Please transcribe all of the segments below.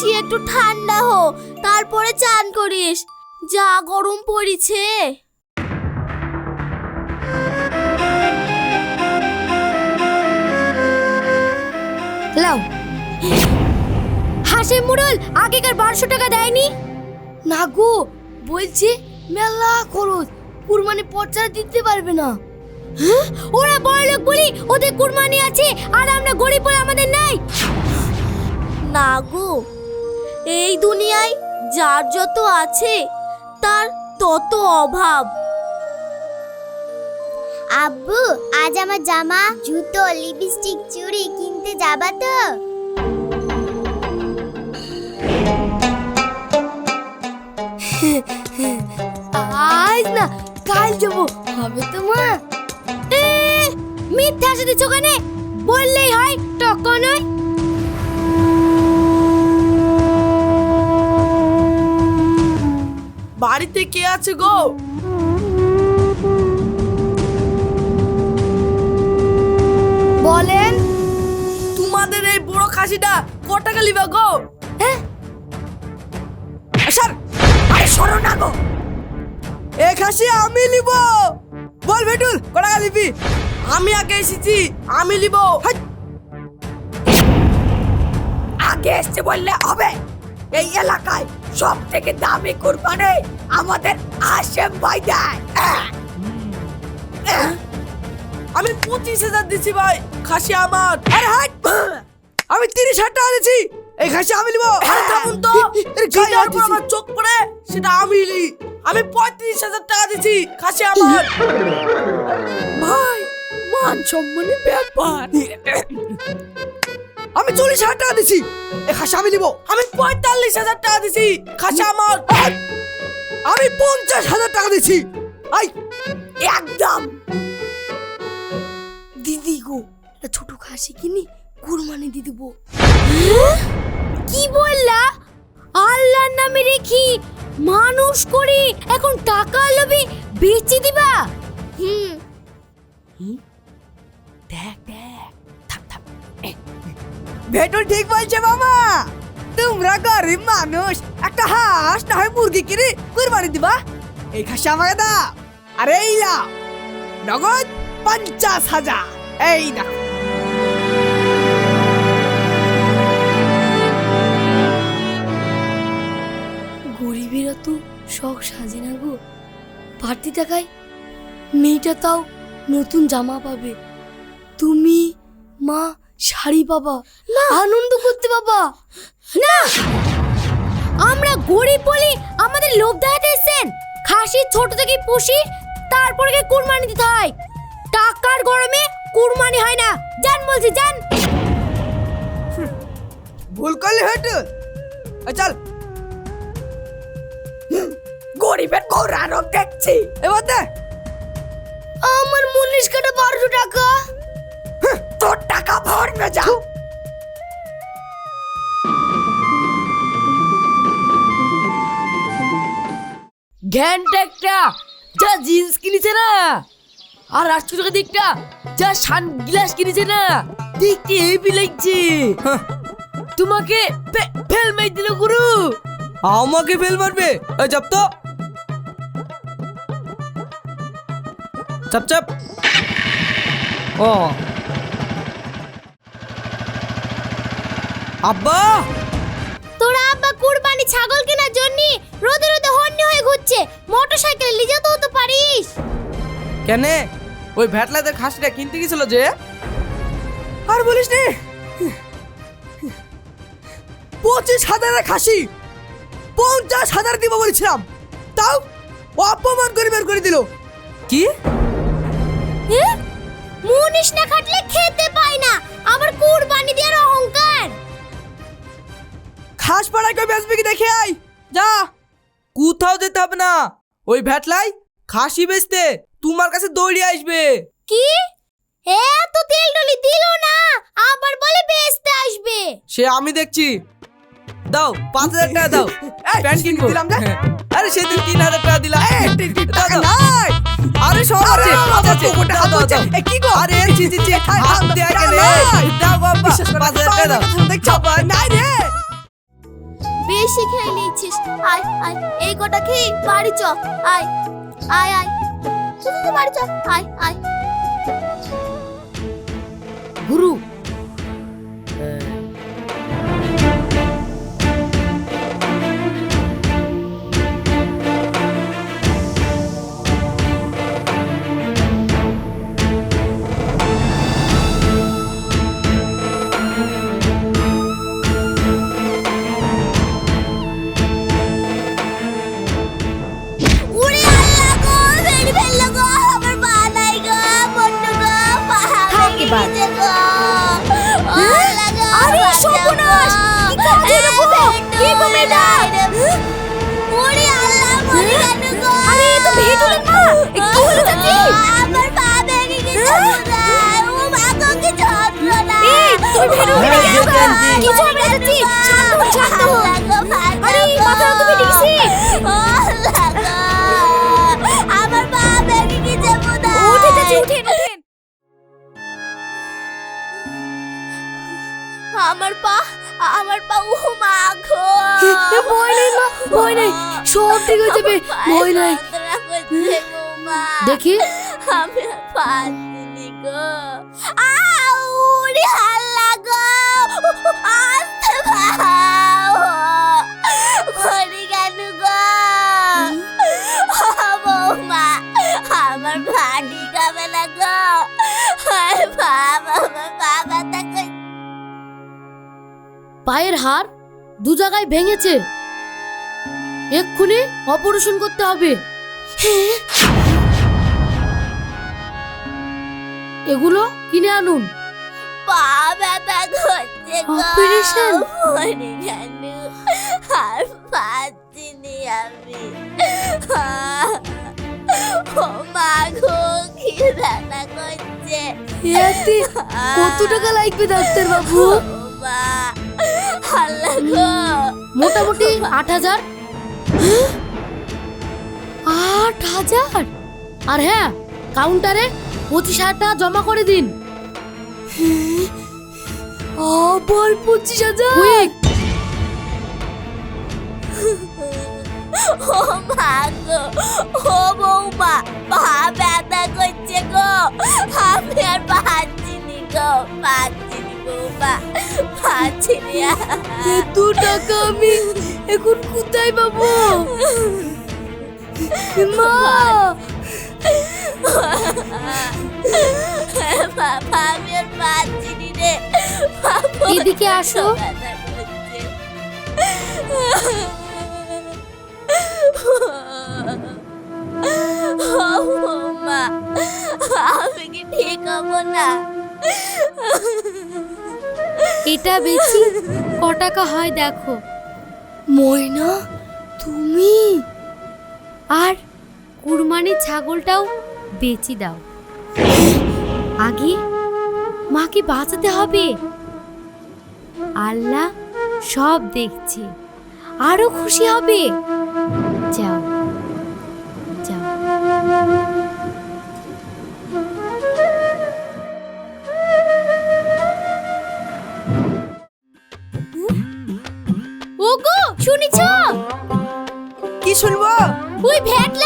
বসি একটু ঠান্ডা হো তারপরে চান করিস। যা গরম পড়েছে। লাও। হাসের মুরল আগেকার বারোশো টাকা দেয়নি? না গো বলছি মেলা খরচ কুরবানি পর্চা দিতে পারবে না। হ্যাঁ? ওরা বড় লোক বলি ওদের কুরবানি আছে আর আমরা গরিব বলে আমাদের নাই। না গো এই দুনিয়ায় যার যত আছে তার তত অভাব। আব্বু আজ আমার জামা জুতো লিপস্টিক চুড়ি কিনতে যাবা তো? আজ না কাল যাব। হবে তো মা? মিথ্যা আসে দিচ্ছ ওখানে বললেই হয় টাকা নয়। বাড়িতে কে আছে গো? বলেন। তোমাদের এই বড় খাসিটা ক টাকা লিবা গো? হ্যাঁ? স্যার আরে সরো না গো। এ খাসি, আমি লিব বল ভেটুল ক টাকা আমি আগে এসেছি, আমি লিব আগে এসছে বললে হবে। এই এলাকায় সব থেকে দামি কুরবানি আমাদের আশেম ভাই দেয়। আমি পঁচিশ হাজার দিচ্ছি ভাই খাসি আমার। আরে হাট আমি তিরিশ হাজার টাকা দিচ্ছি এই খাসি আমি নিবো। আরে থামুন তো উপর আমার চোখ পড়ে সেটা আমি নি আমি পঁয়ত্রিশ হাজার টাকা দিচ্ছি খাসি আমার। ভাই মান সম্মানের ব্যাপার। আমি চল্লিশ হাজার টাকা দিছি। এ খাসি আমি নিবো। আমি পঁয়তাল্লিশ হাজার টাকা দিছি। খাসি আমার। আমি পঞ্চাশ হাজার টাকা দিছি। আই! একদম। দিদি গো একটা ছোট খাসি কিনি কুরবানি দিয়ে দেবো। কি বললা? আল্লাহর নামে রেখি মানুষ করি এখন টাকা লোভে বেচে দিবা? হুম। দেখ দেখ। ভেটুল ঠিক বলছে, মামা। তোমরা গরিব মানুষ, একটা হাঁস, না হয় মুরগি কিনে কুরবানি দিবা। এই খাসি আমাকে দাও। আরে এই লাও নগদ পঞ্চাশ হাজার। এই দেখো গরিবেরা তো শখ সাজে না গো। বাড়তি টাকায় মেয়েটা তাও নতুন জামা পাবে। তুমি, মা শাড়ি না আনন্দ করতে পাবা না আমরা গরিব বলি আমাদের লোভ দেখাতে এসেছেন। খাসি ছোট থেকে পুষি তারপরে গিয়ে কুরবানি দিতে হয়। টাকার গরমে কুরবানি হয় না। জান বলছি জান ভুল করলে হেটু। চল। গরিবের গৌরানক দেখছি। এবার দে। আমার মুনিশ কাটা বারোশো টাকা। যা ঘ্যানটা একটা যা জিন্স কিনেছে না। আর দিকটা যা সান গ্লাস কিনেছে না। দেখতে হেভি লাগছে। তোমাকে ফে- ফেল মাই দিল গুরু। আমাকে ফেল মারবে? চাপ তো। চাপ চাপ। ও। আব্বা! তোরা আব্বা কুরবানি ছাগল কেনার জন্য রোদে রোদে হন্যে হয়ে ঘুরছে। মোটরসাইকেলে লিজে তো হতে পারিস। কেন? ওই ভ্যাটলাদের খাসিটা কিনতে গেছিল যে? আর বলিস নে। পঁচিশ হাজারের খাসি। পঞ্চাশ হাজার দিব বলেছিলাম। তাও অপমান করে বের করে দিল। কি? মুনিশ না খাটলে খেতে পায় না। আবার কুরবানি দেওয়ার অহংকার। হাঁস পাড়ায় কই বেচবি কি দেখে আই যা। কোথাও যেতে হবে না। ওই ভ্যাটলাই খাসি বেচতে তোমার কাছে দৌড়ে আসবে। কি? এত তেল ডলি দিল না। আবার বলে বেচতে আসবে। সে আমি দেখছি। দাও পাঁচ হাজার টাকা দাও। প্যান্ট কিনবো। দিলাম আরে সেদিন তিন হাজার টাকা দিলাম। আরে সব আছে সব আছে। দাও, দাও, দাও। কি গো? আরে জি জি জি হাত দেয়া গেলে। দাও বাবা পাঁচ হাজার টাকা দাও। দেখছ? নাই রে। বেশি খেয়ে নিচ্ছিস। আয় আয় এই কটা খেয়ে বাড়ি চ। আয় আয় আয়। চল, বাড়ি চ আয় আয়। গুরু ভেঙে গো আল্লাহ গো আরে সর্বনাশ! কি কাজে দেবো? কি করবে এটা? উড়ে আল্লাহ মরে গেল গো আরে, এ তো ভেটুলের মা! কি হলো চাচি? আমার পা ভেঙে গেছে ও মা গো কি যন্ত্রণা এই, ভেটুলকে হ্যাঁ, ডেকে আনবা। কিছু হবে না চাচি। শান্ত শান্ত গো, আরে, গো। মাথাটা তুমি ঠিক হয়ে যাবে। ভয় নাই। দেখি। আমি আর গো। আউরি হাল্লা গো। আস্তে পাও মরে গেল গো? বৌমা আমার ভানি খাবে না গো। বাবা বাবা পায়ের হাড় দু জায়গায় ভেঙেছে। এক্ষুনি অপারেশন করতে হবে। এগুলো কিনে আনুন। পা ব্যথা করছে গো। Operation? মরে গেল। আর পাচ্ছিনি আমি। ও মা গো কি রান্না করছে। এতে কত টাকা লাগবে ডাক্তার বাবু আল্লাহ গো। মোটামুটি আট হাজার আট হাজার? আর হ্যাঁ কাউন্টারে পঁচিশ হাজার টাকা জমা করে দিন। আবার পঁচিশ হাজার? ও মা গো ও বৌমা পা ব্যথা করছে গো। আমি আর পাচ্ছিনি গো পাচ্ছিনি বৌমা পাচ্ছিনি এত টাকা আমি এখন কোথায় পাবো? মা! আমি আর পাচ্ছিনি রে। এদিকে আসো। বৌমা আমি কি ঠিক হব না? এটা বেশি ক টাকা হয় দেখো। ময়না, তুমি? আর কুরবানির ছাগলটাও বেচি দাও। আগে মাকে বাঁচাতে হবে। আল্লাহ সব দেখছে। আরও খুশি হবে।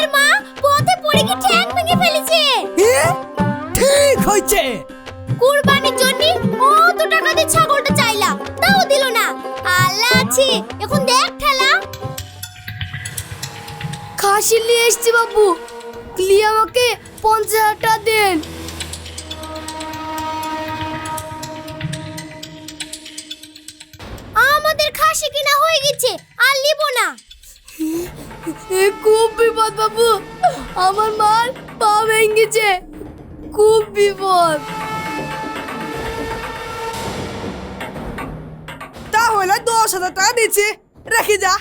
ভ্যাটলার মা পথে পড়ে কি ঠ্যাং ভেঙে ফেলেছে। ঠিক হয়েছে। কুরবানির জন্য কত টাকা দিয়ে ছাগলটা চাইলাম তাও দিল না। আল্লাহ আছে এখন দেখ ঠেলা। খাসি নিয়ে এসছি বাবু। নিয়ে আমাকে পঞ্চাশ হাজার টাকা দেন। আমাদের খাসি কিনা হয়ে গেছে আর নিব না। খুব বিপদ বাবু। আমার মার পা ভেঙেছে। খুব বিপদ। তা যা দশ হাজার টাকা দিচ্ছি। রেখে যা।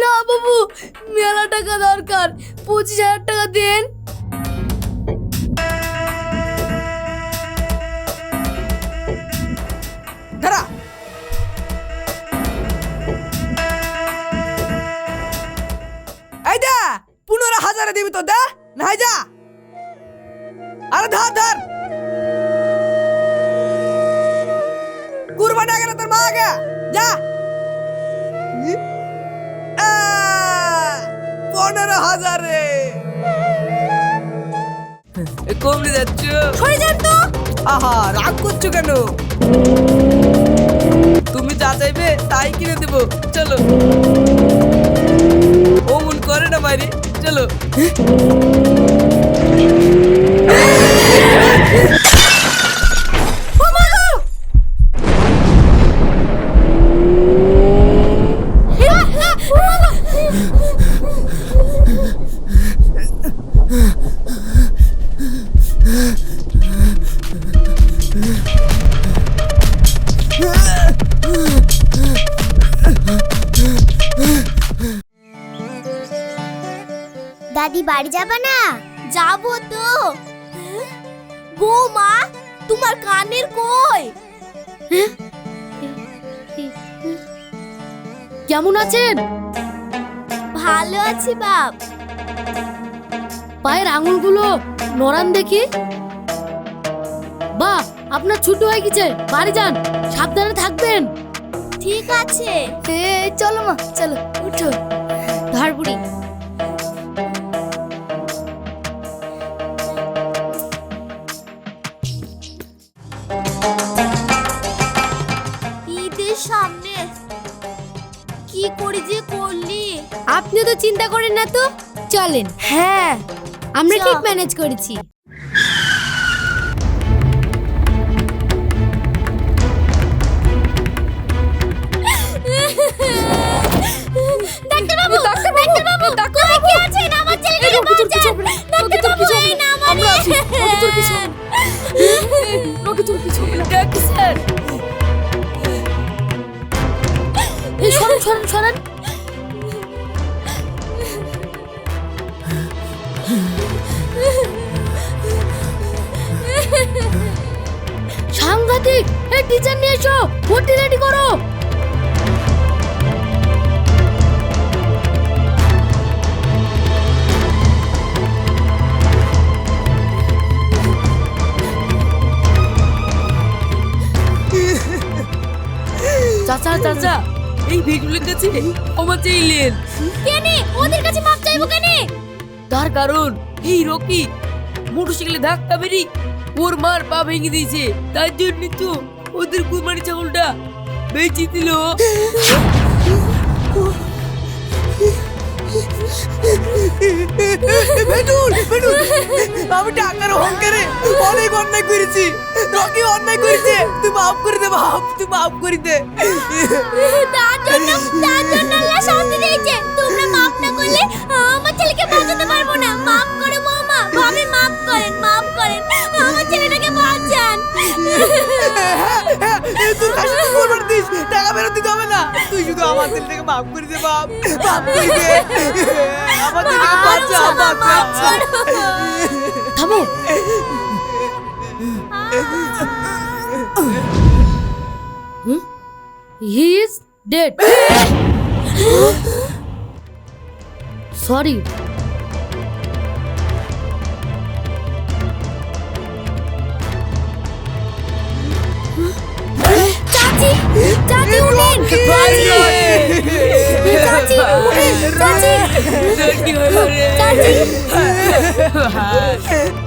না বাবু মেলা টাকা দরকার। পঁচিশ হাজার টাকা দেন। দিবি তো দা নাই যা। আরে ধর ধর। কুরবানি আগে তোর মা আগে যা পনেরো হাজারে। কমলে যাচ্ছ? সরে যান তো। আহা রাগ করছ কেন? তুমি যা চাইবে তাই কিনে দেবো। চলো। ও মন করে না বাইরে। চলো দাদি বাড়ি যাবা না? যাব তো। বৌমা তোমার কানের কই? কেমন আছেন? ভালো আছি বাপ। পায়ের আঙুলগুলো নরান দেখি। বাহ আপনার ছুটি হয়ে গেছে বাড়ি যান সাবধানে থাকবেন। ঠিক আছে। চলো মা চলো উঠো। ধর বুড়ি। আপনি তো চিন্তা করেন না তো? চলেন। হ্যাঁ আমরা ঠিক ম্যানেজ করেছি। ডাক্তারবাবু ডাক্তারবাবু কোথায় সাংঘাতিক এই টিচার নিয়ে এসো ভর্তি রেডি করো। চাচা চাচা এই ভিগুলোর কাছে ক্ষমা চাইলেন কেনে? ওদের কাছে মাপ চাইব কেনে? তার কারণ এই রকি মোটরসাইকেলে ধাক্কা মেরি ওর মার পা ভেঙে দিয়েছে। তাই জন্য তো ওদের কুরবানি ছাগলটা বেঁচে দিল। আমি টাকার অহংকারে অনেক অন্যায় করেছি। রকি অন্যায় করেছে। তুই মাফ করে দে বাপ তুই মাফ করে দে। তার জন্য তার আমার দিল থেকে মাফ করে দে বাপ। মাফ করে দে। আমার দিল থেকে বাঁচা বাঁচা। থামো। হি ইজ ডেড সরি চাচি চাচি। উঠেন চাচি চাচি চাচি চাচি